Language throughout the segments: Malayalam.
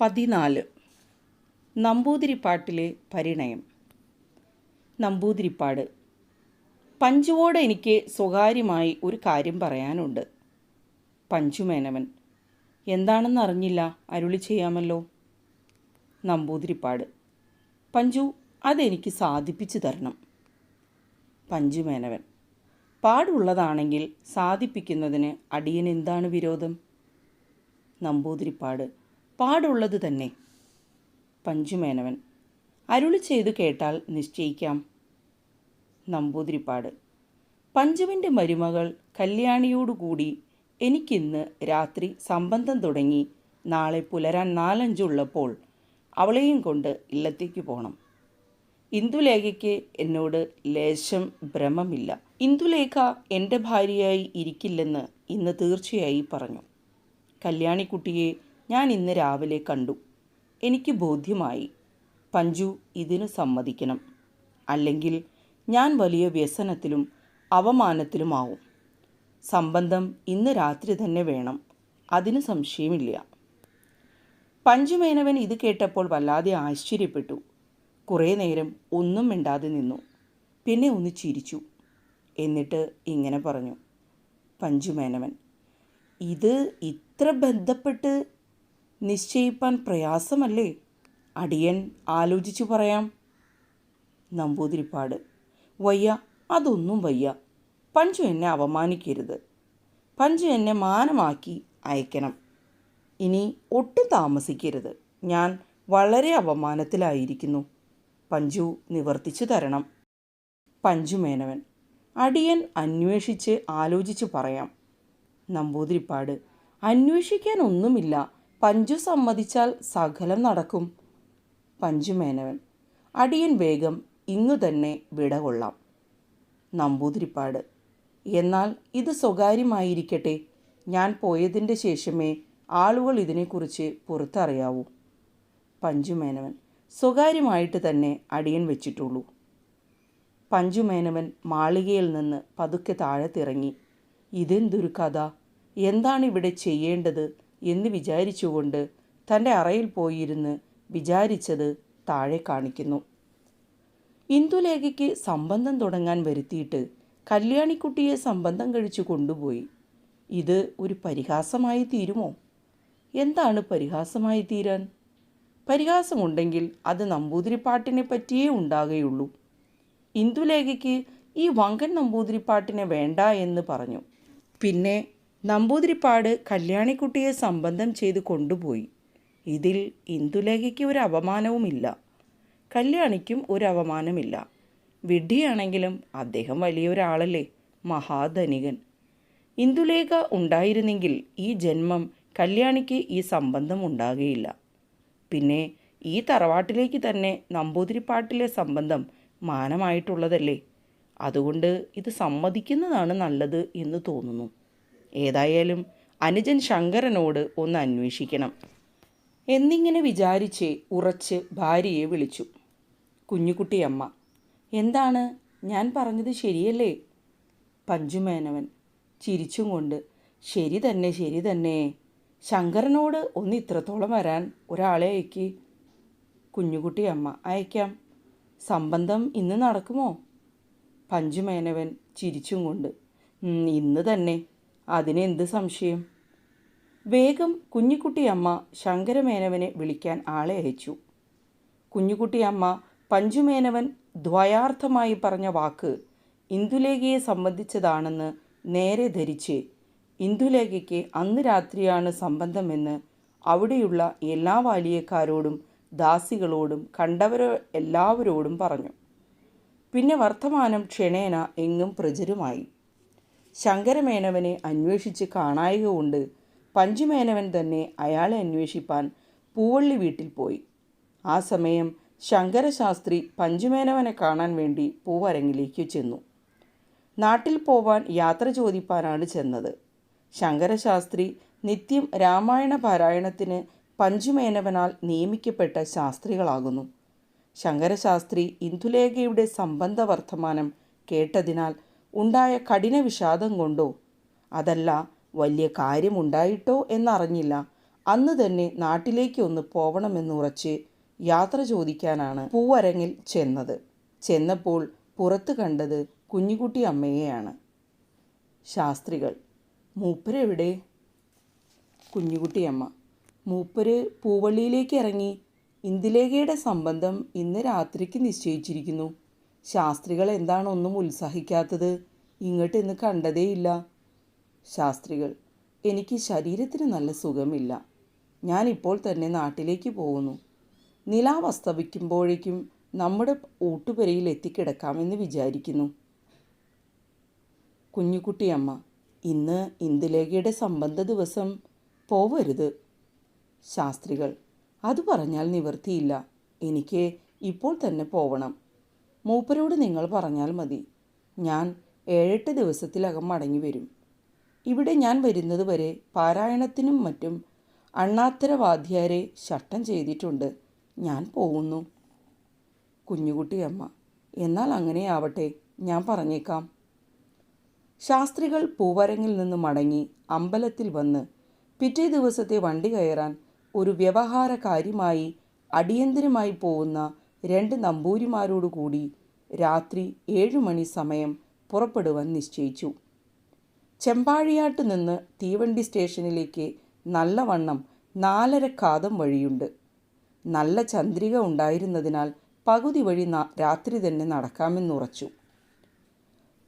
പതിനാല്. നമ്പൂതിരിപ്പാട്ടിലെ പരിണയം. നമ്പൂതിരിപ്പാട്. പഞ്ചുവോട് എനിക്ക് സ്വകാര്യമായി ഒരു കാര്യം പറയാനുണ്ട്. പഞ്ചുമേനവൻ. എന്താണെന്നറിഞ്ഞില്ല അരുളി ചെയ്യാമല്ലോ. നമ്പൂതിരിപ്പാട്. പഞ്ചു അതെനിക്ക് സാധിപ്പിച്ചു തരണം. പഞ്ചുമേനവൻ. പാടുള്ളതാണെങ്കിൽ സാധിപ്പിക്കുന്നതിന് അടിയൻ എന്താണ് വിരോധം? നമ്പൂതിരിപ്പാട്. പാടുള്ളത് തന്നെ. പഞ്ചുമേനവൻ. അരുളി ചെയ്തു കേട്ടാൽ നിശ്ചയിക്കാം. നമ്പൂതിരിപ്പാട്. പഞ്ചുവിന്റെ മരുമകൾ കല്യാണിയോടുകൂടി എനിക്കിന്ന് രാത്രി സംബന്ധം തുടങ്ങി നാളെ പുലരാൻ നാലഞ്ചുള്ളപ്പോൾ അവളെയും കൊണ്ട് ഇല്ലത്തേക്ക് പോകണം ഇന്ദുലേഖയ്ക്ക് എന്നോട് ലേശം ഭ്രമമില്ല. ഇന്ദുലേഖ എന്റെ ഭാര്യയായി ഇരിക്കില്ലെന്ന് ഇന്ന് തീർച്ചയായി പറഞ്ഞു. കല്യാണിക്കുട്ടിയെ ഞാൻ ഇന്ന് രാവിലെ കണ്ടു. എനിക്ക് ബോധ്യമായി. പഞ്ചു ഇതിനു സമ്മതിക്കണം. അല്ലെങ്കിൽ ഞാൻ വലിയ വ്യസനത്തിലും അവമാനത്തിലുമാവും. സംബന്ധം ഇന്ന് രാത്രി തന്നെ വേണം. അതിന് സംശയമില്ല. പഞ്ചുമേനവൻ ഇത് കേട്ടപ്പോൾ വല്ലാതെ ആശ്ചര്യപ്പെട്ടു. കുറേ നേരം ഒന്നും മിണ്ടാതെ നിന്നു. പിന്നെ ഒന്ന് ചിരിച്ചു. എന്നിട്ട് ഇങ്ങനെ പറഞ്ഞു. പഞ്ചുമേനവൻ ഇത് ഇത്ര ബന്ധപ്പെട്ട് നിശ്ചയിപ്പാൻ പ്രയാസമല്ലേ? അടിയൻ ആലോചിച്ചു പറയാം. നമ്പൂതിരിപ്പാട്. വയ്യ അതൊന്നും വയ്യ. പഞ്ചു എന്നെ അവമാനിക്കരുത് പഞ്ചു എന്നെ മാനമാക്കി അയക്കണം. ഇനി ഒട്ടും താമസിക്കരുത്. ഞാൻ വളരെ അവമാനത്തിലായിരിക്കുന്നു പഞ്ചു നിവർത്തിച്ചു തരണം. പഞ്ചുമേനവൻ അടിയൻ അന്വേഷിച്ച് ആലോചിച്ച് പറയാം. നമ്പൂതിരിപ്പാട്. അന്വേഷിക്കാൻ ഒന്നുമില്ല. പഞ്ചു സമ്മതിച്ചാൽ സകലം നടക്കും. പഞ്ചു മേനവൻ അടിയൻ വേഗം ഇങ്ങു തന്നെ വിട കൊള്ളാം. നമ്പൂതിരിപ്പാട് എന്നാൽ ഇത് സ്വകാര്യമായിരിക്കട്ടെ. ഞാൻ പോയതിന്റെ ശേഷമേ ആളുകൾ ഇതിനെക്കുറിച്ച് പുറത്തറിയാവൂ. പഞ്ചുമേനവൻ സ്വകാര്യമായിട്ട് തന്നെ അടിയൻ വെച്ചിട്ടുള്ളൂ. പഞ്ചുമേനവൻ മാളികയിൽ നിന്ന് പതുക്കെ താഴത്തിറങ്ങി. ഇതെന്തൊരു കഥ? എന്താണ് ഇവിടെ ചെയ്യേണ്ടത്? എന്ന് വിചാരിച്ചുകൊണ്ട് തന്റെ അറയിൽ പോയിരുന്ന് വിചാരിച്ചത് താഴെ കാണിക്കുന്നു. ഇന്ദുലേഖയ്ക്ക് സംബന്ധം തുടങ്ങാൻ വരുത്തിയിട്ട് കല്യാണിക്കുട്ടിയെ സംബന്ധം കഴിച്ചു കൊണ്ടുപോയി. ഇത് ഒരു പരിഹാസമായി തീരുമോ? എന്താണ് പരിഹാസമായി തീരാൻ? പരിഹാസമുണ്ടെങ്കിൽ അത് നമ്പൂതിരിപ്പാട്ടിനെ പറ്റിയേ ഉണ്ടാകുകയുള്ളൂ. ഇന്ദുലേഖയ്ക്ക് ഈ വങ്കൻ നമ്പൂതിരിപ്പാട്ടിനെ വേണ്ട എന്ന് പറഞ്ഞു. പിന്നെ നമ്പൂതിരിപ്പാട് കല്യാണിക്കുട്ടിയെ സംബന്ധം ചെയ്ത് കൊണ്ടുപോയി. ഇതിൽ ഇന്ദുലേഖയ്ക്ക് ഒരു അപമാനവുമില്ല. കല്യാണിക്കും ഒരു അപമാനമില്ല. വിഡ്ഢിയാണെങ്കിലും അദ്ദേഹം വലിയൊരാളല്ലേ മഹാധനികൻ. ഇന്ദുലേഖ ഉണ്ടായിരുന്നെങ്കിൽ ഈ ജന്മം കല്യാണിക്ക് ഈ സംബന്ധം ഉണ്ടാകുകയില്ല. പിന്നെ ഈ തറവാട്ടിലേക്ക് തന്നെ നമ്പൂതിരിപ്പാട്ടിലെ സംബന്ധം മാനമായിട്ടുള്ളതല്ലേ? അതുകൊണ്ട് ഇത് സമ്മതിക്കുന്നതാണ് നല്ലത് എന്ന് തോന്നുന്നു. ഏതായാലും അനുജൻ ശങ്കരനോട് ഒന്ന് അന്വേഷിക്കണം. എന്നിങ്ങനെ വിചാരിച്ച് ഉറച്ച് ഭാര്യയെ വിളിച്ചു. കുഞ്ഞുകുട്ടിയമ്മ എന്താണ്? ഞാൻ പറഞ്ഞത് ശരിയല്ലേ? പഞ്ചുമേനവൻ. ചിരിച്ചും കൊണ്ട് ശരി തന്നെ ശരി തന്നെ. ശങ്കരനോട് ഒന്ന് ഇത്രത്തോളം വരാൻ ഒരാളെ അയക്ക്. കുഞ്ഞുകുട്ടിയമ്മ അയക്കാം. സംബന്ധം ഇന്ന് നടക്കുമോ? പഞ്ചുമേനവൻ ചിരിച്ചും കൊണ്ട് ഇന്ന് തന്നെ. അതിനെന്ത് സംശയം? വേഗം കുഞ്ഞിക്കുട്ടിയമ്മ ശങ്കരമേനവനെ വിളിക്കാൻ ആളെ അയച്ചു. കുഞ്ഞുകുട്ടിയമ്മ പഞ്ചുമേനവൻ ദ്വയാർത്ഥമായി പറഞ്ഞ വാക്ക് ഇന്ദുലേഖയെ സംബന്ധിച്ചതാണെന്ന് നേരെ ധരിച്ച് ഇന്ദുലേഖയ്ക്ക് അന്ന് രാത്രിയാണ് സംബന്ധമെന്ന് അവിടെയുള്ള എല്ലാ വാലിയക്കാരോടും ദാസികളോടും കണ്ടവരോ എല്ലാവരോടും പറഞ്ഞു. പിന്നെ വർത്തമാനം ക്ഷണേന എങ്ങും പ്രചുരമായി. ശങ്കരമേനവനെ അന്വേഷിച്ച് കാണായക കൊണ്ട് പഞ്ചുമേനവൻ തന്നെ അയാളെ അന്വേഷിപ്പാൻ പൂവള്ളി വീട്ടിൽ പോയി. ആ സമയം ശങ്കരശാസ്ത്രി പഞ്ചുമേനവനെ കാണാൻ വേണ്ടി പൂവരങ്ങിലേക്ക് ചെന്നു. നാട്ടിൽ പോവാൻ യാത്ര ചോദിപ്പാനാണ് ചെന്നത്. ശങ്കരശാസ്ത്രി നിത്യം രാമായണ പാരായണത്തിന് പഞ്ചുമേനവനാൽ നിയമിക്കപ്പെട്ട ശാസ്ത്രികളാകുന്നു. ശങ്കരശാസ്ത്രി ഇന്ദുലേഖയുടെ സംബന്ധ വർത്തമാനം കേട്ടതിനാൽ ഉണ്ടായ കഠിന വിഷാദം കൊണ്ടോ? അതല്ല വലിയ കാര്യമുണ്ടായിട്ടോ എന്നറിഞ്ഞില്ല. അന്ന് തന്നെ നാട്ടിലേക്ക് ഒന്ന് പോവണമെന്നുറച്ച് യാത്ര ചോദിക്കാനാണ് പൂവരങ്ങിൽ ചെന്നത്. ചെന്നപ്പോൾ പുറത്ത് കണ്ടത് കുഞ്ഞുകുട്ടി അമ്മയെയാണ്. ശാസ്ത്രികൾ മൂപ്പരെവിടെ? കുഞ്ഞുകുട്ടിയമ്മ മൂപ്പര് പൂവള്ളിയിലേക്ക് ഇറങ്ങി. ഇന്ദിലേഖയുടെ സംബന്ധം ഇന്ന് രാത്രിക്ക് നിശ്ചയിച്ചിരിക്കുന്നു. ശാസ്ത്രികൾ എന്താണ് ഒന്നും ഉത്സാഹിക്കാത്തത്? ഇങ്ങോട്ട് ഇന്ന് കണ്ടതേയില്ല ശാസ്ത്രികൾ എനിക്ക് ശരീരത്തിന് നല്ല സുഖമില്ല. ഞാനിപ്പോൾ തന്നെ നാട്ടിലേക്ക് പോകുന്നു. നിലാവ് അസ്തമിക്കുമ്പോഴേക്കും നമ്മുടെ ഊട്ടുപുരയിൽ എത്തിക്കിടക്കാമെന്ന് വിചാരിക്കുന്നു. കുഞ്ഞുകുട്ടിയമ്മ ഇന്ന് ഇന്ദുലേഖയുടെ സംബന്ധ ദിവസം. പോവരുത്. ശാസ്ത്രികൾ അത് പറഞ്ഞാൽ നിവർത്തിയില്ല എനിക്ക് ഇപ്പോൾ തന്നെ പോവണം. മൂപ്പരോട് നിങ്ങൾ പറഞ്ഞാൽ മതി. ഞാൻ ഏഴെട്ട് ദിവസത്തിലകം മടങ്ങി വരും ഇവിടെ ഞാൻ വരുന്നത് വരെ പാരായണത്തിനും മറ്റും അണ്ണാത്തര വാദ്യാരെ ശട്ടം ചെയ്തിട്ടുണ്ട്. ഞാൻ പോകുന്നു. കുഞ്ഞുകുട്ടിയമ്മ എന്നാൽ അങ്ങനെയാവട്ടെ ഞാൻ പറഞ്ഞേക്കാം. ശാസ്ത്രികൾ പൂവരങ്ങിൽ നിന്ന് മടങ്ങി അമ്പലത്തിൽ വന്ന് പിറ്റേ ദിവസത്തെ വണ്ടി കയറാൻ ഒരു വ്യവഹാര കാര്യമായി അടിയന്തരമായി പോകുന്ന രണ്ട് നമ്പൂരിമാരോടുകൂടി രാത്രി ഏഴുമണി സമയം പുറപ്പെടുവാൻ നിശ്ചയിച്ചു. ചെമ്പാഴിയാട്ട് നിന്ന് തീവണ്ടി സ്റ്റേഷനിലേക്ക് നല്ലവണ്ണം നാലര കാതം വഴിയുണ്ട്. നല്ല ചന്ദ്രിക ഉണ്ടായിരുന്നതിനാൽ പകുതി വഴി രാത്രി തന്നെ നടക്കാമെന്നുറച്ചു.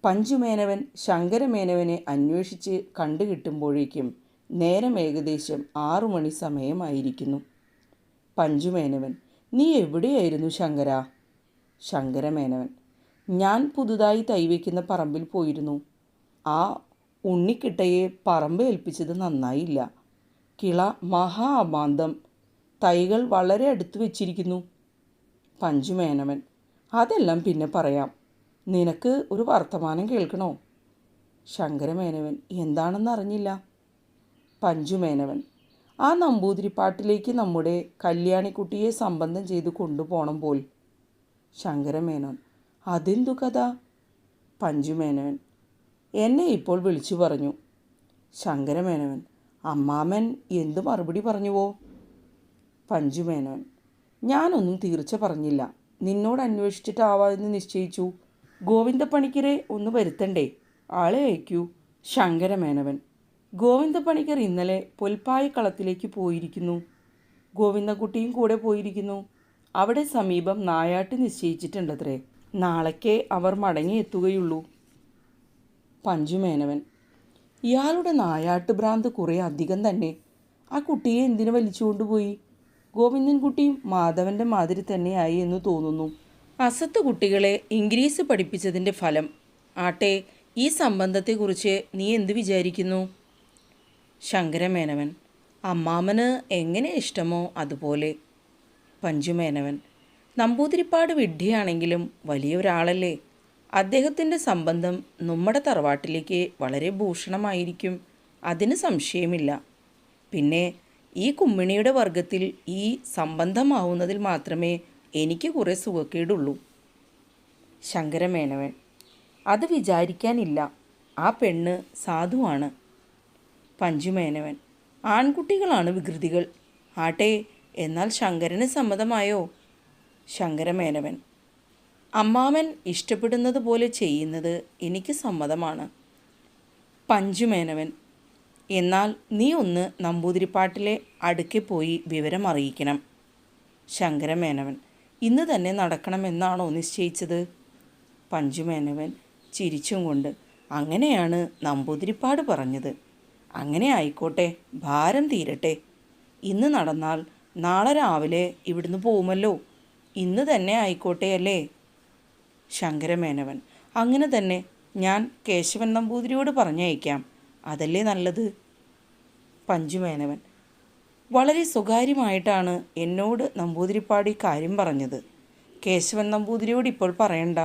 പഞ്ചുമേനവൻ ശങ്കരമേനവനെ അന്വേഷിച്ച് കണ്ടുകിട്ടുമ്പോഴേക്കും നേരം ഏകദേശം ആറു മണി സമയമായിരിക്കുന്നു. പഞ്ചുമേനവൻ നീ എവിടെയായിരുന്നു ശങ്കര? ശങ്കരമേനവൻ ഞാൻ പുതുതായി തൈവയ്ക്കുന്ന പറമ്പിൽ പോയിരുന്നു. ആ ഉണ്ണിക്കിട്ടയെ പറമ്പ് ഏൽപ്പിച്ചത് നന്നായില്ല. കിള മഹാ അമാന്തം തൈകൾ വളരെ അടുത്ത് വെച്ചിരിക്കുന്നു. പഞ്ചുമേനവൻ അതെല്ലാം പിന്നെ പറയാം. നിനക്ക് ഒരു വർത്തമാനം കേൾക്കണോ? ശങ്കരമേനവൻ എന്താണെന്ന് അറിഞ്ഞില്ല പഞ്ചുമേനവൻ ആ നമ്പൂതിരിപ്പാട്ടിലേക്ക് നമ്മുടെ കല്യാണിക്കുട്ടിയെ സംബന്ധം ചെയ്ത് കൊണ്ടുപോകണം പോൽ. ശങ്കരമേനോൻ അതെന്തു കഥ? പഞ്ചുമേനവൻ എന്നെ ഇപ്പോൾ വിളിച്ചു പറഞ്ഞു. ശങ്കരമേനോൻ അമ്മാമൻ എന്ത് മറുപടി പറഞ്ഞുവോ? പഞ്ചുമേനോൻ ഞാനൊന്നും തീർച്ച പറഞ്ഞില്ല. നിന്നോട് അന്വേഷിച്ചിട്ടാവാമെന്ന് നിശ്ചയിച്ചു. ഗോവിന്ദപ്പണിക്കരെ ഒന്ന് വരുത്തണ്ടേ? ആളെ അയക്കൂ. ശങ്കരമേനവൻ ഗോവിന്ദപ്പണിക്കർ ഇന്നലെ പൊൽപ്പായക്കളത്തിലേക്ക് പോയിരിക്കുന്നു. ഗോവിന്ദൻകുട്ടിയും കൂടെ പോയിരിക്കുന്നു. അവിടെ സമീപം നായാട്ട് നിശ്ചയിച്ചിട്ടുണ്ടത്രേ. നാളേക്കേ അവർ മടങ്ങിയെത്തുകയുള്ളൂ പഞ്ചുമേനവൻ ഇയാളുടെ നായാട്ട് ഭ്രാന്ത് കുറേ അധികം തന്നെ. ആ കുട്ടിയെ എന്തിനു വലിച്ചുകൊണ്ടുപോയി? ഗോവിന്ദൻകുട്ടിയും മാധവന്റെ മാതിരി തന്നെയായി എന്ന് തോന്നുന്നു. അസത്ത് കുട്ടികളെ ഇംഗ്ലീഷ് പഠിപ്പിച്ചതിന്റെ ഫലം. ആട്ടെ ഈ സംബന്ധത്തെക്കുറിച്ച് നീ എന്ത് വിചാരിക്കുന്നു? ശങ്കരമേനവൻ അമ്മാമന് എങ്ങനെ ഇഷ്ടമോ അതുപോലെ പഞ്ചുമേനവൻ നമ്പൂതിരിപ്പാട് വിഡ്ഢിയാണെങ്കിലും വലിയൊരാളല്ലേ അദ്ദേഹത്തിന്റെ സംബന്ധം നമ്മുടെ തറവാട്ടിലേക്ക് വളരെ ഭൂഷണമായിരിക്കും അതിന് സംശയമില്ല. പിന്നെ ഈ കുമ്മിണിയുടെ വർഗത്തിൽ ഈ സംബന്ധമാവുന്നതിൽ മാത്രമേ എനിക്ക് കുറേ സുഖക്കേടുള്ളൂ. ശങ്കരമേനവൻ അത് വിചാരിക്കാനില്ല. ആ പെണ്ണ് സാധുവാണ്. പഞ്ചുമേനവൻ. ആൺകുട്ടികളാണ് വികൃതികൾ. ആട്ടെ എന്നാൽ ശങ്കരന് സമ്മതമായോ? ശങ്കരമേനവൻ. അമ്മാമൻ ഇഷ്ടപ്പെടുന്നത് പോലെ ചെയ്യുന്നത് എനിക്ക് സമ്മതമാണ്. പഞ്ചുമേനവൻ. എന്നാൽ നീ ഒന്ന് നമ്പൂതിരിപ്പാട്ടിലെ അടുക്കെ പോയി വിവരം അറിയിക്കണം. ശങ്കരമേനവൻ. ഇന്ന് തന്നെ നടക്കണമെന്നാണോ നിശ്ചയിച്ചത്? പഞ്ചുമേനവൻ ചിരിച്ചും കൊണ്ട്. അങ്ങനെയാണ് നമ്പൂതിരിപ്പാട് പറഞ്ഞത്. അങ്ങനെ ആയിക്കോട്ടെ ഭാരം തീരട്ടെ. ഇന്ന് നടന്നാൽ നാളെ രാവിലെ ഇവിടുന്ന് പോകുമല്ലോ ഇന്ന് തന്നെ ആയിക്കോട്ടെ അല്ലേ? ശങ്കരമേനവൻ അങ്ങനെ തന്നെ ഞാൻ കേശവൻ നമ്പൂതിരിയോട് പറഞ്ഞയക്കാം. അതല്ലേ നല്ലത്? പഞ്ചുമേനവൻ വളരെ സ്വകാര്യമായിട്ടാണ് എന്നോട് നമ്പൂതിരിപ്പാടി കാര്യം പറഞ്ഞത്. കേശവൻ നമ്പൂതിരിയോട് ഇപ്പോൾ പറയണ്ട.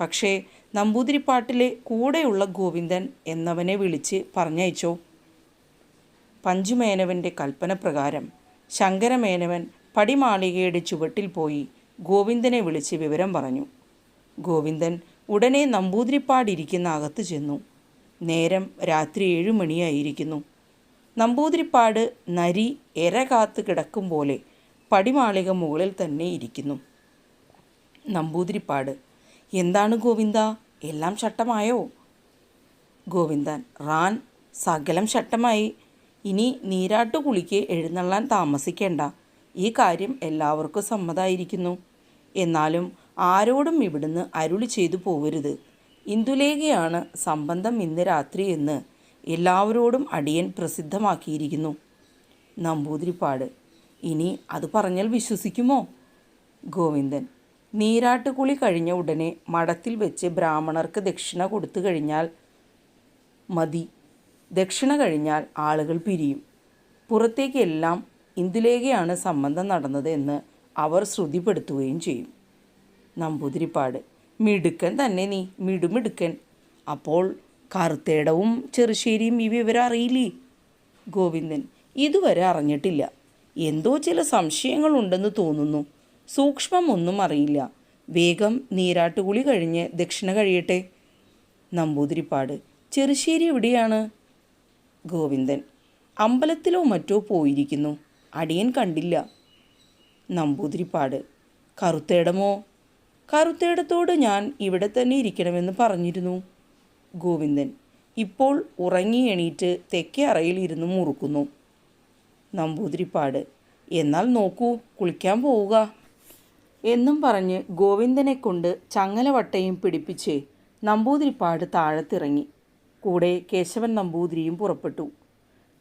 പക്ഷേ നമ്പൂതിരിപ്പാട്ടിലെ കൂടെയുള്ള ഗോവിന്ദൻ എന്നവനെ വിളിച്ച് പറഞ്ഞയച്ചോ? പഞ്ചുമേനവന്റെ കൽപ്പനപ്രകാരം ശങ്കരമേനവൻ പടിമാളികയുടെ ചുവട്ടിൽ പോയി ഗോവിന്ദനെ വിളിച്ച് വിവരം പറഞ്ഞു. ഗോവിന്ദൻ ഉടനെ നമ്പൂതിരിപ്പാടിരിക്കുന്ന അകത്ത് ചെന്നു. നേരം രാത്രി ഏഴു മണിയായിരിക്കുന്നു. നമ്പൂതിരിപ്പാട് നരി എര കാത്ത് കിടക്കും പോലെ പടിമാളിക മുകളിൽ തന്നെ ഇരിക്കുന്നു. നമ്പൂതിരിപ്പാട് എന്താണ് ഗോവിന്ദ? എല്ലാം ചട്ടമായോ ഗോവിന്ദൻ റാൻ സകലം ചട്ടമായി ഇനി നീരാട്ടു കുളിക്ക് എഴുന്നള്ളാൻ താമസിക്കേണ്ട. ഈ കാര്യം എല്ലാവർക്കും സമ്മതായിരിക്കുന്നു. എന്നാലും ആരോടും ഇവിടുന്ന് അരുളി ചെയ്തു പോകരുത് ഇന്ദുലേഖയാണ് സംബന്ധം ഇന്ന് രാത്രി എന്ന് എല്ലാവരോടും അടിയൻ പ്രസിദ്ധമാക്കിയിരിക്കുന്നു. നമ്പൂതിരിപ്പാട്. ഇനി അത് പറഞ്ഞാൽ വിശ്വസിക്കുമോ? ഗോവിന്ദൻ. നീരാട്ടുകുളി കഴിഞ്ഞ ഉടനെ മഠത്തിൽ വെച്ച് ബ്രാഹ്മണർക്ക് ദക്ഷിണ കൊടുത്തു കഴിഞ്ഞാൽ മതി. ദക്ഷിണ കഴിഞ്ഞാൽ ആളുകൾ പിരിയും. പുറത്തേക്കെല്ലാം ഇന്ദുലേഖയാണ് സംബന്ധം നടന്നത് എന്ന് അവർ ശ്രുതിപ്പെടുത്തുകയും ചെയ്യും. നമ്പൂതിരിപ്പാട് മിടുക്കൻ തന്നെ നീ മിടുമിടുക്കൻ. അപ്പോൾ കറുത്തേടവും ചെറുശ്ശേരിയും ഈ വിവരം അറിയില്ലേ? ഗോവിന്ദൻ ഇതുവരെ അറിഞ്ഞിട്ടില്ല. എന്തോ ചില സംശയങ്ങളുണ്ടെന്ന് തോന്നുന്നു. സൂക്ഷ്മമൊന്നും അറിയില്ല. വേഗം നീരാട്ടുകുളി കഴിഞ്ഞ് ദക്ഷിണ കഴിയട്ടെ. നമ്പൂതിരിപ്പാട് ചെറുശ്ശേരി എവിടെയാണ്? ഗോവിന്ദൻ. അമ്പലത്തിലോ മറ്റോ പോയിരിക്കുന്നു. അടിയൻ കണ്ടില്ല. നമ്പൂതിരിപ്പാട്. കറുത്തേടമോ? കറുത്തേടത്തോട് ഞാൻ ഇവിടെ തന്നെ ഇരിക്കണമെന്ന് പറഞ്ഞിരുന്നു. ഗോവിന്ദൻ. ഇപ്പോൾ ഉറങ്ങി എണീറ്റ് തെക്കേ അറയിൽ ഇരുന്ന് മുറുക്കുന്നു. നമ്പൂതിരിപ്പാട്. എന്നാൽ നോക്കൂ കുളിക്കാൻ പോവുക. എന്നും പറഞ്ഞ് ഗോവിന്ദനെ കൊണ്ട് ചങ്ങലവട്ടയും പിടിപ്പിച്ച് നമ്പൂതിരിപ്പാട് താഴത്തിറങ്ങി. കൂടെ കേശവൻ നമ്പൂതിരിയും പുറപ്പെട്ടു.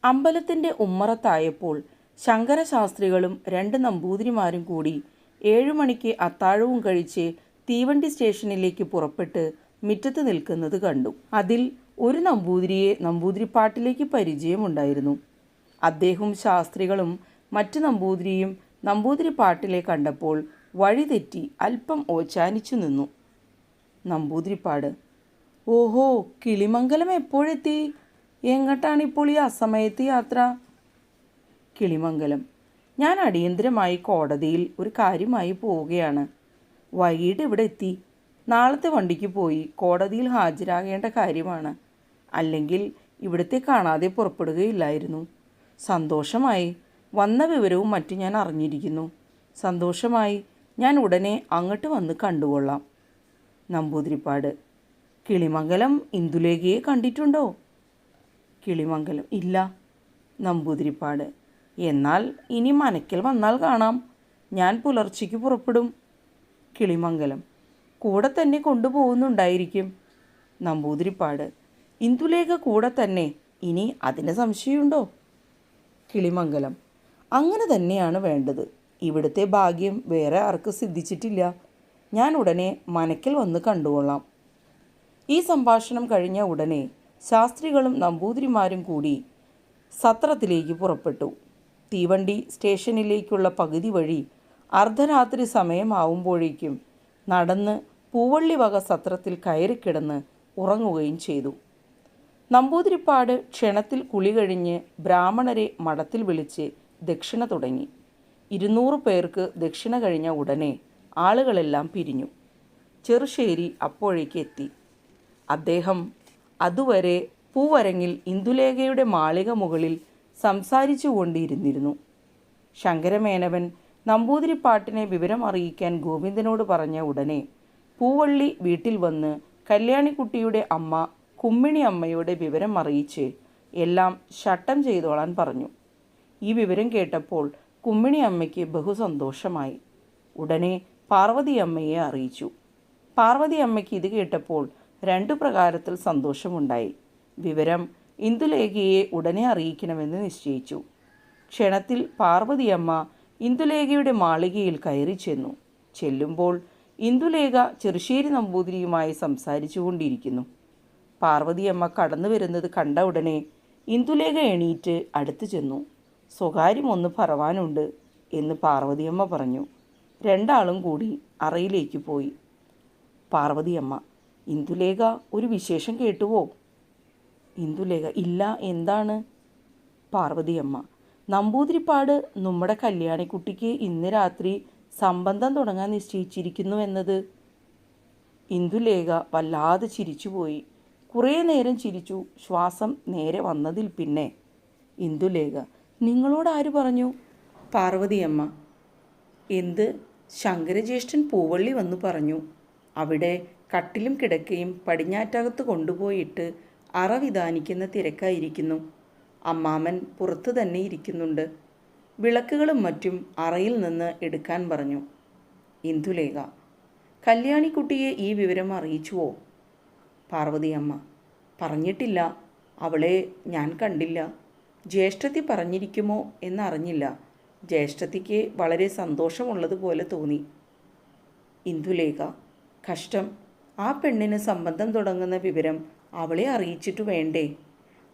അമ്പലത്തിന്റെ ഉമ്മറത്തായപ്പോൾ ശങ്കരശാസ്ത്രികളും രണ്ട് നമ്പൂതിരിമാരും കൂടി ഏഴു മണിക്ക് അത്താഴവും കഴിച്ച് തീവണ്ടി സ്റ്റേഷനിലേക്ക് പുറപ്പെട്ട് മുറ്റത്ത് നിൽക്കുന്നത് കണ്ടു. അതിൽ ഒരു നമ്പൂതിരിയെ നമ്പൂതിരിപ്പാട്ടിലേക്ക് പരിചയമുണ്ടായിരുന്നു. അദ്ദേഹവും ശാസ്ത്രികളും മറ്റു നമ്പൂതിരിയും നമ്പൂതിരിപ്പാട്ടിലെ കണ്ടപ്പോൾ വഴിതെറ്റി അല്പം ഓച്ചാനിച്ചു നിന്നു. നമ്പൂതിരിപ്പാട് ഓഹോ കിളിമംഗലം എപ്പോഴെത്തി? എങ്ങോട്ടാണിപ്പോൾ ഈ അസമയത്ത് യാത്ര? കിളിമംഗലം. ഞാൻ അടിയന്തരമായി കോടതിയിൽ ഒരു കാര്യമായി പോവുകയാണ്. വൈകിട്ട് ഇവിടെ എത്തി. നാളത്തെ വണ്ടിക്ക് പോയി കോടതിയിൽ ഹാജരാകേണ്ട കാര്യമാണ്. അല്ലെങ്കിൽ ഇവിടുത്തെ കാണാതെ പുറപ്പെടുകയില്ലായിരുന്നു. സന്തോഷമായി വന്ന വിവരവും മറ്റു ഞാൻ അറിഞ്ഞിരിക്കുന്നു. സന്തോഷമായി ഞാൻ ഉടനെ അങ്ങോട്ട് വന്ന് കണ്ടുകൊള്ളാം. നമ്പൂതിരിപ്പാട്. കിളിമംഗലം ഇന്ദുലേഖയെ കണ്ടിട്ടുണ്ടോ? കിളിമംഗലം ഇല്ല. നമ്പൂതിരിപ്പാട്. എന്നാൽ ഇനി മനക്കൽ വന്നാൽ കാണാം. ഞാൻ പുലർച്ചയ്ക്ക് പുറപ്പെടും. കിളിമംഗലം. കൂടെ തന്നെ കൊണ്ടുപോകുന്നുണ്ടായിരിക്കും. നമ്പൂതിരിപ്പാട്. ഇന്ദുലേഖ കൂടെ തന്നെ. ഇനി അതിന് സംശയമുണ്ടോ? കിളിമംഗലം. അങ്ങനെ തന്നെയാണ് വേണ്ടത്. ഇവിടുത്തെ ഭാഗ്യം വേറെ ആർക്കും സിദ്ധിച്ചിട്ടില്ല. ഞാൻ ഉടനെ മനക്കൽ വന്ന് കണ്ടുകൊള്ളാം. ഈ സംഭാഷണം കഴിഞ്ഞ ഉടനെ ശാസ്ത്രികളും നമ്പൂതിരിമാരും കൂടി സത്രത്തിലേക്ക് പുറപ്പെട്ടു. തീവണ്ടി സ്റ്റേഷനിലേക്കുള്ള പകുതി വഴി അർദ്ധരാത്രി സമയമാവുമ്പോഴേക്കും നടന്ന് പൂവള്ളി വക സത്രത്തിൽ കയറിക്കിടന്ന് ഉറങ്ങുകയും ചെയ്തു. നമ്പൂതിരിപ്പാട് ക്ഷണത്തിൽ കുളി കഴിഞ്ഞ് ബ്രാഹ്മണരെ മഠത്തിൽ വിളിച്ച് ദക്ഷിണ തുടങ്ങി. ഇരുന്നൂറ് പേർക്ക് ദക്ഷിണ കഴിഞ്ഞ ഉടനെ ആളുകളെല്ലാം പിരിഞ്ഞു. ചെറുശ്ശേരി അപ്പോഴേക്ക് എത്തി. അദ്ദേഹം അതുവരെ പൂവരങ്ങിൽ ഇന്ദുലേഖയുടെ മാളിക മുകളിൽ സംസാരിച്ചു കൊണ്ടിരുന്നിരുന്നു. ശങ്കരമേനവൻ നമ്പൂതിരിപ്പാട്ടിനെ വിവരം അറിയിക്കാൻ ഗോവിന്ദനോട് പറഞ്ഞ ഉടനെ പൂവള്ളി വീട്ടിൽ വന്ന് കല്യാണിക്കുട്ടിയുടെ അമ്മ കുമ്മിണി അമ്മയുടെ വിവരം അറിയിച്ച് എല്ലാം ശട്ടം ചെയ്തോളാൻ പറഞ്ഞു. ഈ വിവരം കേട്ടപ്പോൾ കുമ്മിണി അമ്മയ്ക്ക് ബഹുസന്തോഷമായി. ഉടനെ പാർവതി അമ്മയെ അറിയിച്ചു. പാർവതി അമ്മയ്ക്ക് ഇത് കേട്ടപ്പോൾ രണ്ടു പ്രകാരത്തിൽ സന്തോഷമുണ്ടായി. വിവരം ഇന്ദുലേഖയെ ഉടനെ അറിയിക്കണമെന്ന് നിശ്ചയിച്ചു. ക്ഷണത്തിൽ പാർവതിയമ്മ ഇന്ദുലേഖയുടെ മാളികയിൽ കയറി ചെന്നു. ചെല്ലുമ്പോൾ ഇന്ദുലേഖ ചെറുശ്ശേരി നമ്പൂതിരിയുമായി സംസാരിച്ചുകൊണ്ടിരിക്കുന്നു. പാർവതിയമ്മ കടന്നു വരുന്നത് കണ്ട ഉടനെ ഇന്ദുലേഖ എണീറ്റ് അടുത്തു ചെന്നു. സ്വകാര്യമൊന്ന് പറവാനുണ്ട് എന്ന് പാർവതിയമ്മ പറഞ്ഞു. രണ്ടാളും കൂടി അറയിലേക്ക് പോയി. പാർവതിയമ്മ ഇന്ദുലേഖ ഒരു വിശേഷം കേട്ടുവോ? ഇന്ദുലേഖ ഇല്ല എന്താണ്? പാർവതിയമ്മ നമ്പൂതിരിപ്പാട് നമ്മുടെ കല്യാണിക്കുട്ടിക്ക് ഇന്ന് രാത്രി സംബന്ധം തുടങ്ങാൻ നിശ്ചയിച്ചിരിക്കുന്നു എന്നത്. ഇന്ദുലേഖ വല്ലാതെ ചിരിച്ചുപോയി. കുറേ നേരം ചിരിച്ചു. ശ്വാസം നേരെ വന്നതിൽ പിന്നെ ഇന്ദുലേഖ നിങ്ങളോട് ആര് പറഞ്ഞു? പാർവതിയമ്മ. എന്ത്? ശങ്കരജ്യേഷ്ഠൻ പൂവള്ളി വന്നു പറഞ്ഞു. അവിടെ കട്ടിലും കിടക്കുകയും പടിഞ്ഞാറ്റകത്ത് കൊണ്ടുപോയിട്ട് അറ വിധാനിക്കുന്ന തിരക്കായിരിക്കുന്നു. അമ്മാമൻ പുറത്തു തന്നെ ഇരിക്കുന്നുണ്ട്. വിളക്കുകളും മറ്റും അറയിൽ നിന്ന് എടുക്കാൻ പറഞ്ഞു. ഇന്ദുലേഖ കല്യാണിക്കുട്ടിയെ ഈ വിവരം അറിയിച്ചുവോ? പാർവതിയമ്മ പറഞ്ഞിട്ടില്ല. അവളെ ഞാൻ കണ്ടില്ല. ജ്യേഷ്ഠത്തി പറഞ്ഞിരിക്കുമോ എന്നറിഞ്ഞില്ല. ജ്യേഷ്ഠത്തിക്ക് വളരെ സന്തോഷമുള്ളതുപോലെ തോന്നി. ഇന്ദുലേഖ കഷ്ടം. ആ പെണ്ണിന് സംബന്ധം തുടങ്ങുന്ന വിവരം അവളെ അറിയിച്ചിട്ടു വേണ്ടേ?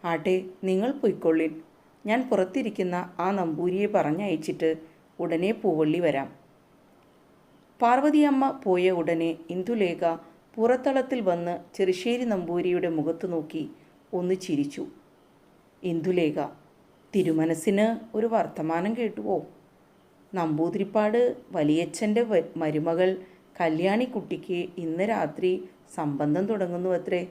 ആട്ടെ നിങ്ങൾ പൊയ്ക്കൊള്ളിൻ. ഞാൻ പുറത്തിരിക്കുന്ന ആ നമ്പൂരിയെ പറഞ്ഞയച്ചിട്ട് ഉടനെ പൂവള്ളി വരാം. പാർവതിയമ്മ പോയ ഉടനെ ഇന്ദുലേഖ പുറത്തളത്തിൽ വന്ന് ചെറുശ്ശേരി നമ്പൂരിയുടെ മുഖത്ത് നോക്കി ഒന്ന് ചിരിച്ചു. ഇന്ദുലേഖ തിരുമനസ്സിന് ഒരു വർത്തമാനം കേട്ടുവോ? നമ്പൂതിരിപ്പാട് വലിയച്ഛന്റെ മരുമകൾ കല്യാണിക്കുട്ടിക്ക് ഇന്ന് രാത്രി സംബന്ധം തുടങ്ങുന്നു അത്രേ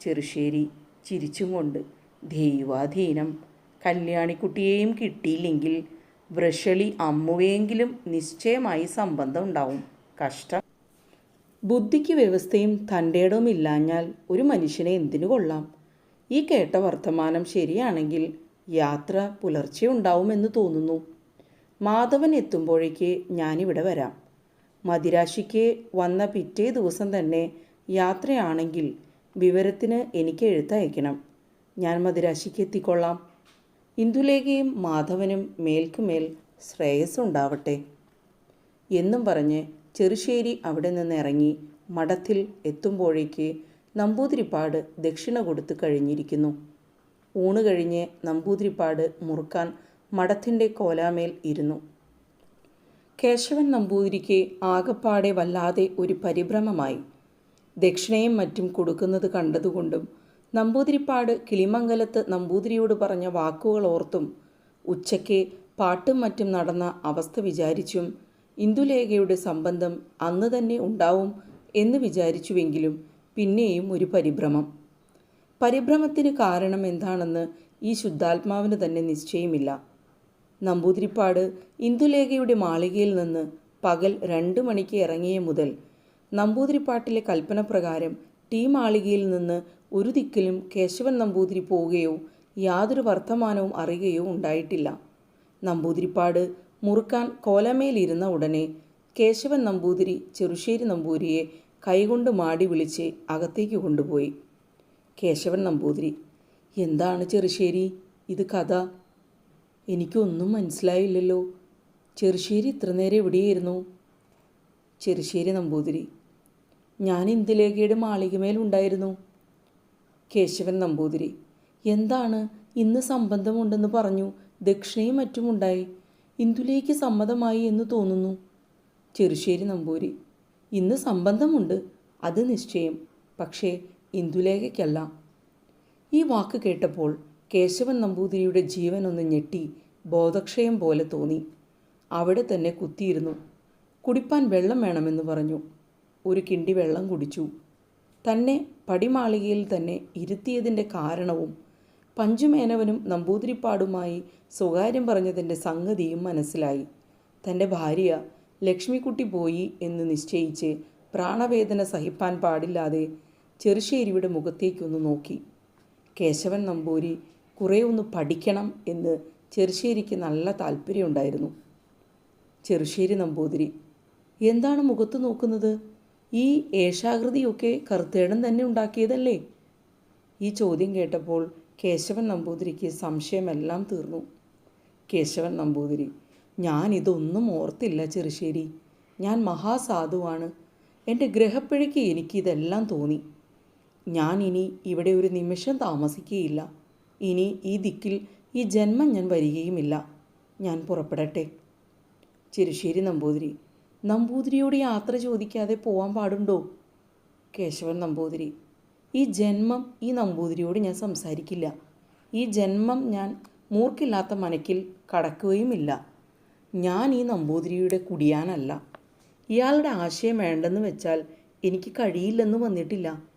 ചെറുശ്ശേരി ചിരിച്ചും കൊണ്ട് ദൈവാധീനം. കല്യാണിക്കുട്ടിയെയും കിട്ടിയില്ലെങ്കിൽ വൃഷളി അമ്മുവെങ്കിലും നിശ്ചയമായി സംബന്ധം ഉണ്ടാവും. കഷ്ടം. ബുദ്ധിക്ക് വ്യവസ്ഥയും തന്റെയിടവും ഇല്ലാഞ്ഞാൽ ഒരു മനുഷ്യനെ എന്തിനു കൊള്ളാം? ഈ കേട്ട വർത്തമാനം ശരിയാണെങ്കിൽ യാത്ര പുലർച്ചെ ഉണ്ടാവുമെന്ന് തോന്നുന്നു. മാധവൻ എത്തുമ്പോഴേക്ക് ഞാനിവിടെ വരാം. മദിരാശിക്ക് വന്ന പിറ്റേ ദിവസം തന്നെ യാത്രയാണെങ്കിൽ വിവരത്തിന് എനിക്ക് എഴുത്തയക്കണം. ഞാൻ മദിരാശിക്ക് എത്തിക്കൊള്ളാം. ഇന്ദുലേഖയും മാധവനും മേൽക്കുമേൽ ശ്രേയസ് ഉണ്ടാവട്ടെ എന്നും പറഞ്ഞ് ചെറുശ്ശേരി അവിടെ നിന്ന് ഇറങ്ങി മഠത്തിൽ എത്തുമ്പോഴേക്ക് നമ്പൂതിരിപ്പാട് ദക്ഷിണ കൊടുത്തു കഴിഞ്ഞിരിക്കുന്നു. ഊണ് കഴിഞ്ഞ് നമ്പൂതിരിപ്പാട് മുറുക്കാൻ മഠത്തിന്റെ കോലാമേൽ ഇരുന്നു. കേശവൻ നമ്പൂതിരിക്ക് ആകപ്പാടെ വല്ലാതെ ഒരു പരിഭ്രമമായി. ദക്ഷിണയും മറ്റും കൊടുക്കുന്നത് കണ്ടതുകൊണ്ടും നമ്പൂതിരിപ്പാട് കിളിമംഗലത്ത് നമ്പൂതിരിയോട് പറഞ്ഞ വാക്കുകൾ ഓർത്തും ഉച്ചയ്ക്ക് പാട്ടും മറ്റും നടന്ന അവസ്ഥ വിചാരിച്ചും ഇന്ദുലേഖയുടെ സംബന്ധം അന്ന് തന്നെ ഉണ്ടാവും എന്ന് വിചാരിച്ചുവെങ്കിലും പിന്നെയും ഒരു പരിഭ്രമം. പരിഭ്രമത്തിന് കാരണം എന്താണെന്ന് ഈ ശുദ്ധാത്മാവിന് തന്നെ നിശ്ചയമില്ല. നമ്പൂതിരിപ്പാട് ഇന്ദുലേഖയുടെ മാളികയിൽ നിന്ന് പകൽ രണ്ട് മണിക്ക് ഇറങ്ങിയ മുതൽ നമ്പൂതിരിപ്പാട്ടിലെ കൽപ്പന പ്രകാരം ടീ മാളികയിൽ നിന്ന് ഒരു ദിക്കിലും കേശവൻ നമ്പൂതിരി പോവുകയോ യാതൊരു വർത്തമാനവും അറിയുകയോ ഉണ്ടായിട്ടില്ല. നമ്പൂതിരിപ്പാട് മുറുക്കാൻ കോലമേലിരുന്ന ഉടനെ കേശവൻ നമ്പൂതിരി ചെറുശ്ശേരി നമ്പൂതിരിയെ കൈകൊണ്ട് മാടി വിളിച്ച് അകത്തേക്ക് കൊണ്ടുപോയി. കേശവൻ നമ്പൂതിരി എന്താണ് ചെറുശ്ശേരി? ഇത് കഥ? എനിക്കൊന്നും മനസ്സിലായില്ലല്ലോ. ചെറുശ്ശേരി ഇത്ര നേരം എവിടെയായിരുന്നു? ചെറുശ്ശേരി നമ്പൂതിരി. ഞാൻ ഇന്ദുലേഖയുടെ മാളികമേലുണ്ടായിരുന്നു കേശവൻ നമ്പൂതിരി. എന്താണ്? ഇന്ന് സംബന്ധമുണ്ടെന്ന് പറഞ്ഞു. ദക്ഷിണയും മറ്റുമുണ്ടായി ഇന്ദുലേക്ക് സമ്മതമായി എന്ന് തോന്നുന്നു. ചെറുശ്ശേരി നമ്പൂരി ഇന്ന് സംബന്ധമുണ്ട്. അത് നിശ്ചയം. പക്ഷേ ഇന്ദുലേഖയ്ക്കല്ല. ഈ വാക്ക് കേട്ടപ്പോൾ കേശവൻ നമ്പൂതിരിയുടെ ജീവൻ ഒന്ന് ഞെട്ടി ബോധക്ഷയം പോലെ തോന്നി. അവിടെ തന്നെ കുത്തിയിരുന്നു. കുടിപ്പാൻ വെള്ളം വേണമെന്ന് പറഞ്ഞു. ഒരു കിണ്ടി വെള്ളം കുടിച്ചു. തന്നെ പടിമാളികയിൽ തന്നെ ഇരുത്തിയതിന്റെ കാരണവും പഞ്ചുമേനവനും നമ്പൂതിരിപ്പാടുമായി സ്വകാര്യം പറഞ്ഞതിന്റെ സംഗതിയും മനസ്സിലായി. തന്റെ ഭാര്യ ലക്ഷ്മിക്കുട്ടി പോയി എന്ന് നിശ്ചയിച്ച് പ്രാണവേദന സഹിപ്പാൻ പാടില്ലാതെ ചെറുശ്ശേരിയുടെ മുഖത്തേക്കൊന്ന് നോക്കി. കേശവൻ നമ്പൂരി കുറേ ഒന്ന് പഠിക്കണം എന്ന് ചെറുശ്ശേരിക്ക് നല്ല താല്പര്യമുണ്ടായിരുന്നു. ചെറുശ്ശേരി നമ്പൂതിരി. എന്താണ് മുഖത്ത് നോക്കുന്നത്? ഈ ഏഷാകൃതിയൊക്കെ കറുത്തേടൻ തന്നെ ഉണ്ടാക്കിയതല്ലേ? ഈ ചോദ്യം കേട്ടപ്പോൾ കേശവൻ നമ്പൂതിരിക്ക് സംശയമെല്ലാം തീർന്നു. കേശവൻ നമ്പൂതിരി ഞാൻ ഇതൊന്നും ഓർത്തില്ല ചെറുശ്ശേരി. ഞാൻ മഹാസാധുവാണ്. എന്റെ ഗ്രഹപ്പിഴയ്ക്ക് എനിക്കിതെല്ലാം തോന്നി. ഞാൻ ഇനി ഇവിടെ ഒരു നിമിഷം താമസിക്കുകയില്ല. ഇനി ഈ ദിക്കിൽ ഈ ജന്മം ഞാൻ വരികയുമില്ല. ഞാൻ പുറപ്പെടട്ടെ. ചെറുശ്ശേരി നമ്പൂതിരി നമ്പൂതിരിയോട് യാത്ര ചോദിക്കാതെ പോവാൻ പാടുണ്ടോ? കേശവൻ നമ്പൂതിരി ഈ ജന്മം ഈ നമ്പൂതിരിയോട് ഞാൻ സംസാരിക്കില്ല. ഈ ജന്മം ഞാൻ മൂർക്കില്ലാത്ത മനക്കിൽ കടക്കുകയുമില്ല. ഞാൻ ഈ നമ്പൂതിരിയുടെ കുടിയാനല്ല. ഇയാളുടെ ആശയം വേണ്ടെന്ന് വെച്ചാൽ എനിക്ക് കഴിയില്ലെന്ന് വന്നിട്ടില്ല.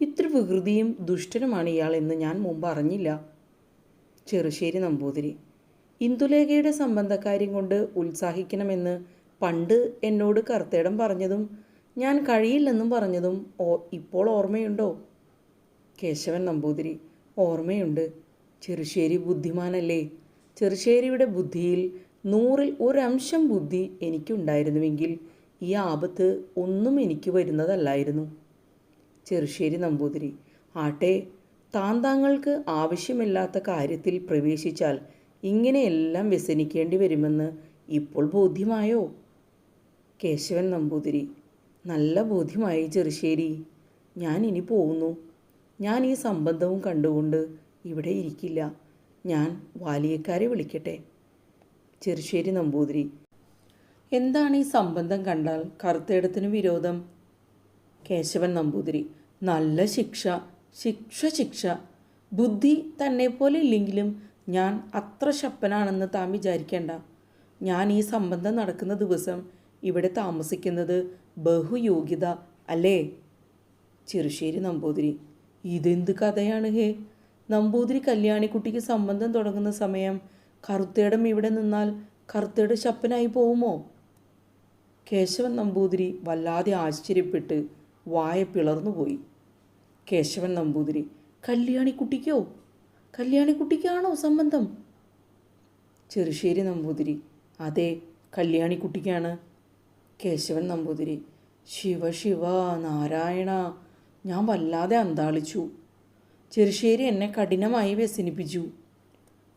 ഇത്ര വികൃതിയും ദുഷ്ടനുമാണ് ഇയാൾ എന്ന് ഞാൻ മുമ്പ് അറിഞ്ഞില്ല. ചെറുശ്ശേരി നമ്പൂതിരി. ഇന്ദുലേഖയുടെ സംബന്ധക്കാര്യം കൊണ്ട് ഉത്സാഹിക്കണമെന്ന് പണ്ട് എന്നോട് കർത്തേടം പറഞ്ഞതും ഞാൻ കഴിയില്ലെന്നും പറഞ്ഞതും ഓ ഇപ്പോൾ ഓർമ്മയുണ്ടോ? കേശവൻ നമ്പൂതിരി. ഓർമ്മയുണ്ട്. ചെറുശ്ശേരി ബുദ്ധിമാനല്ലേ? ചെറുശ്ശേരിയുടെ ബുദ്ധിയിൽ നൂറിൽ ഒരംശം ബുദ്ധി എനിക്കുണ്ടായിരുന്നുവെങ്കിൽ ഈ ആപത്ത് ഒന്നും എനിക്ക് വരുന്നതല്ലായിരുന്നു. ചെറുശ്ശേരി നമ്പൂതിരി. ആട്ടെ താൻ താങ്കൾക്ക് ആവശ്യമില്ലാത്ത കാര്യത്തിൽ പ്രവേശിച്ചാൽ ഇങ്ങനെയെല്ലാം വ്യസനിക്കേണ്ടി വരുമെന്ന് ഇപ്പോൾ ബോധ്യമായോ? കേശവൻ നമ്പൂതിരി. നല്ല ബോധ്യമായി ചെറുശ്ശേരി. ഞാൻ ഇനി പോകുന്നു. ഞാൻ ഈ സംബന്ധവും കണ്ടുകൊണ്ട് ഇവിടെ ഇരിക്കില്ല. ഞാൻ വാലിയക്കാരെ വിളിക്കട്ടെ. ചെറുശ്ശേരി നമ്പൂതിരി. എന്താണ് ഈ സംബന്ധം കണ്ടാൽ കറുത്തേടത്തിന് വിരോധം? കേശവൻ നമ്പൂതിരി. നല്ല ശിക്ഷ ശിക്ഷ ശിക്ഷ. ബുദ്ധി തന്നെ പോലെ ഇല്ലെങ്കിലും ഞാൻ അത്ര ശപ്പനാണെന്ന് താൻ വിചാരിക്കേണ്ട. ഞാൻ ഈ സംബന്ധം നടക്കുന്ന ദിവസം ഇവിടെ താമസിക്കുന്നത് ബഹുയോഗ്യത അല്ലേ? ചെറുശ്ശേരി നമ്പൂതിരി. ഇതെന്ത് കഥയാണ് ഹേ? നമ്പൂതിരി കല്യാണിക്കുട്ടിക്ക് സംബന്ധം തുടങ്ങുന്ന സമയം കറുത്തേടം ഇവിടെ നിന്നാൽ കറുത്തേട് ശപ്പനായി പോവുമോ കേശവൻ നമ്പൂതിരി വല്ലാതെ ആശ്ചര്യപ്പെട്ട് വായ പിളർന്നുപോയി കേശവൻ നമ്പൂതിരി കല്യാണിക്കുട്ടിക്കോ? കല്യാണിക്കുട്ടിക്കാണോ സംബന്ധം? ചെറുശ്ശേരി നമ്പൂതിരി അതെ കല്യാണിക്കുട്ടിക്കാണ്. കേശവൻ നമ്പൂതിരി ശിവ ശിവ നാരായണ ഞാൻ വല്ലാതെ അന്താളിച്ചു. ചെറുശ്ശേരി എന്നെ കഠിനമായി വ്യസനിപ്പിച്ചു.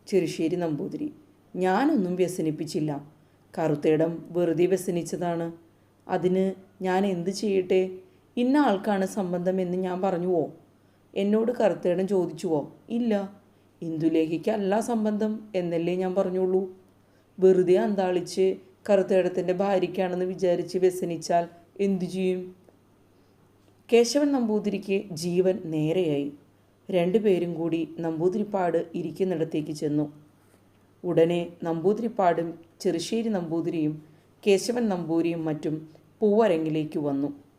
ചെറുശ്ശേരി നമ്പൂതിരി ഞാനൊന്നും വ്യസനിപ്പിച്ചില്ല. കറുത്തേടം വെറുതെ വ്യസനിച്ചതാണ്. അതിന് ഞാൻ എന്ത് ചെയ്യട്ടെ? ഇന്ന ആൾക്കാണ് സംബന്ധം എന്ന് ഞാൻ പറഞ്ഞുവോ? എന്നോട് കറുത്തേടം ചോദിച്ചുവോ? ഇല്ല. ഇന്ദുലേഖയ്ക്കല്ല സംബന്ധം എന്നല്ലേ ഞാൻ പറഞ്ഞുള്ളൂ. വെറുതെ അന്താളിച്ച് കറുത്തേടത്തിന്റെ ഭാര്യയ്ക്കാണെന്ന് വിചാരിച്ച് വ്യസനിച്ചാൽ എന്തു ചെയ്യും? കേശവൻ നമ്പൂതിരിക്ക് ജീവൻ നേരെയായി. രണ്ടുപേരും കൂടി നമ്പൂതിരിപ്പാട് ഇരിക്കുന്നിടത്തേക്ക് ചെന്നു. ഉടനെ നമ്പൂതിരിപ്പാടും ചെറുശ്ശേരി നമ്പൂതിരിയും കേശവൻ നമ്പൂരിയും മറ്റും പൂവരങ്ങിലേക്ക് വന്നു.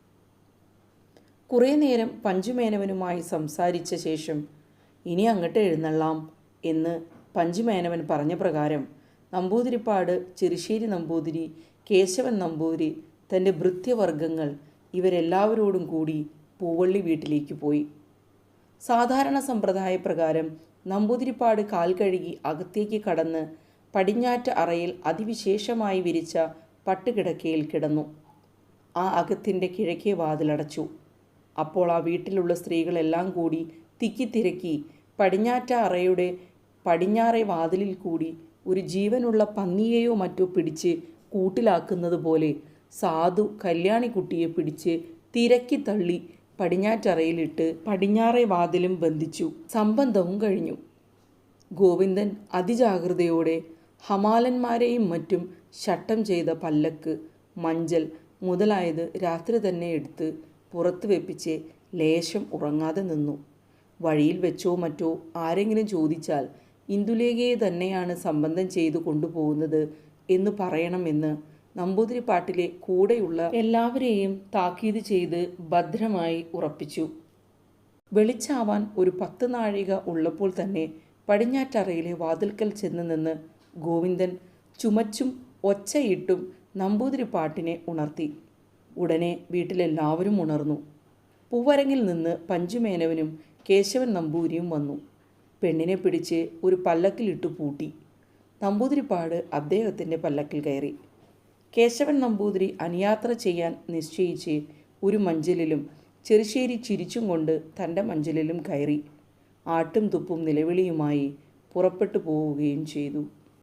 കുറേ നേരം പഞ്ചുമേനവനുമായി സംസാരിച്ച ശേഷം ഇനി അങ്ങോട്ട് എഴുന്നള്ളാം എന്ന് പഞ്ചുമേനവൻ പറഞ്ഞ പ്രകാരം നമ്പൂതിരിപ്പാട് ചെറുശ്ശേരി നമ്പൂതിരി കേശവൻ നമ്പൂതിരി തന്റെ ഭൃത്യവർഗങ്ങൾ ഇവരെല്ലാവരോടും കൂടി പൂവള്ളി വീട്ടിലേക്ക് പോയി. സാധാരണ സമ്പ്രദായ പ്രകാരം നമ്പൂതിരിപ്പാട് കാൽ കഴുകി അകത്തേക്ക് കടന്ന് പടിഞ്ഞാറ്റ അറയിൽ അതിവിശേഷമായി വിരിച്ച പട്ടുകിടക്കയിൽ കിടന്നു. ആ അകത്തിന്റെ കിഴക്കേ വാതിലടച്ചു. അപ്പോൾ ആ വീട്ടിലുള്ള സ്ത്രീകളെല്ലാം കൂടി തിക്കിത്തിരക്കി പടിഞ്ഞാറ്റ അറയുടെ പടിഞ്ഞാറെ വാതിലിൽ കൂടി ഒരു ജീവനുള്ള പന്നിയെയോ മറ്റോ പിടിച്ച് കൂട്ടിലാക്കുന്നത് പോലെ സാധു കല്യാണിക്കുട്ടിയെ പിടിച്ച് തിരക്കി തള്ളി പടിഞ്ഞാറ്ററയിലിട്ട് പടിഞ്ഞാറെ വാതിലും ബന്ധിച്ചു. സംബന്ധവും കഴിഞ്ഞു. ഗോവിന്ദൻ അതിജാഗ്രതയോടെ ഹമാലന്മാരെയും മറ്റും ശട്ടം ചെയ്ത പല്ലക്ക് മഞ്ചൽ മുതലായത് രാത്രി തന്നെ എടുത്ത് പുറത്ത് വെപ്പിച്ച് ലേശം ഉറങ്ങാതെ നിന്നു. വഴിയിൽ വെച്ചോ മറ്റോ ആരെങ്കിലും ചോദിച്ചാൽ ഇന്ദുലേഖയെ തന്നെയാണ് സംബന്ധം ചെയ്തു കൊണ്ടുപോകുന്നത് എന്ന് പറയണമെന്ന് നമ്പൂതിരിപ്പാട്ടിലെ കൂടെയുള്ള എല്ലാവരെയും താക്കീത് ചെയ്ത് ഭദ്രമായി ഉറപ്പിച്ചു. വെളിച്ചാവാൻ ഒരു പത്ത് നാഴിക ഉള്ളപ്പോൾ തന്നെ പടിഞ്ഞാറ്ററയിലെ വാതിൽക്കൽ ചെന്ന് നിന്ന് ഗോവിന്ദൻ ചുമച്ചും ഒച്ചയിട്ടും നമ്പൂതിരിപ്പാട്ടിനെ ഉണർത്തി. ഉടനെ വീട്ടിലെല്ലാവരും ഉണർന്നു. പൂവരങ്ങിൽ നിന്ന് പഞ്ചുമേനവനും കേശവൻ നമ്പൂരിയും വന്നു. പെണ്ണിനെ പിടിച്ച് ഒരു പല്ലക്കിലിട്ട് പൂട്ടി. നമ്പൂതിരിപ്പാട് അദ്ദേഹത്തിന്റെ പല്ലക്കിൽ കയറി. കേശവൻ നമ്പൂതിരി അനുയാത്ര ചെയ്യാൻ നിശ്ചയിച്ച് ഒരു മഞ്ചലിലും ചെറുശ്ശേരി ചിരിച്ചും കൊണ്ട് തന്റെ മഞ്ചലിലും കയറി. ആട്ടും തുപ്പും നിലവിളിയുമായി പുറപ്പെട്ടു പോവുകയും ചെയ്തു.